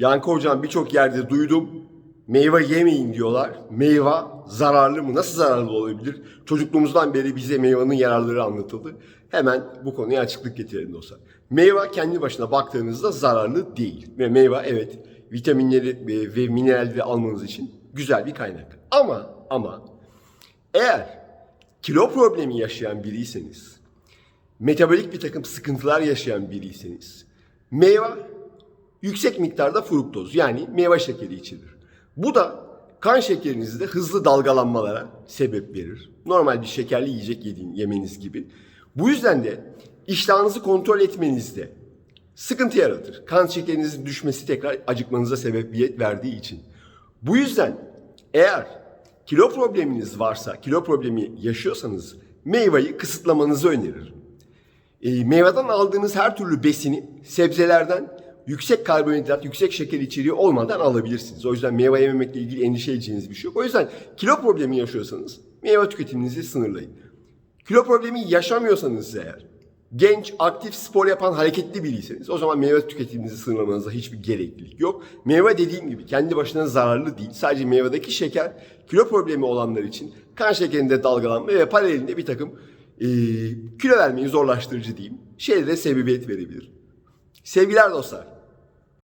Yankı hocam birçok yerde duydum. Meyve yemeyin diyorlar. Meyve zararlı mı? Nasıl zararlı olabilir? Çocukluğumuzdan beri bize meyvanın yararları anlatıldı. Hemen bu konuya açıklık getirelim dostlar. Meyve kendi başına baktığınızda zararlı değil. Ve meyve evet vitaminleri ve, ve mineralleri almanız için güzel bir kaynak. Ama ama eğer kilo problemi yaşayan biriyseniz, metabolik bir takım sıkıntılar yaşayan biriyseniz, meyve yüksek miktarda fruktoz yani meyve şekeri içerir. Bu da kan şekerinizde hızlı dalgalanmalara sebep verir. Normal bir şekerli yiyecek yediğin, yemeniz gibi. Bu yüzden de iştahınızı kontrol etmenizde sıkıntı yaratır. Kan şekerinizin düşmesi tekrar acıkmanıza sebebiyet verdiği için. Bu yüzden eğer kilo probleminiz varsa, kilo problemi yaşıyorsanız meyveyi kısıtlamanızı öneririm. E, meyveden aldığınız her türlü besini sebzelerden yüksek karbonhidrat, yüksek şeker içeriği olmadan alabilirsiniz. O yüzden meyve yememekle ilgili endişe edeceğiniz bir şey yok. O yüzden kilo problemi yaşıyorsanız meyve tüketiminizi sınırlayın. Kilo problemi yaşamıyorsanız eğer, genç, aktif, spor yapan, hareketli biriyseniz o zaman meyve tüketiminizi sınırlamanıza hiçbir gereklilik yok. Meyve dediğim gibi kendi başına zararlı değil. Sadece meyvedeki şeker kilo problemi olanlar için kan şekerinde dalgalanma ve paralelinde bir takım e, kilo vermeyi zorlaştırıcı diyeyim şeylere sebebiyet verebilir. Sevgiler dostlar.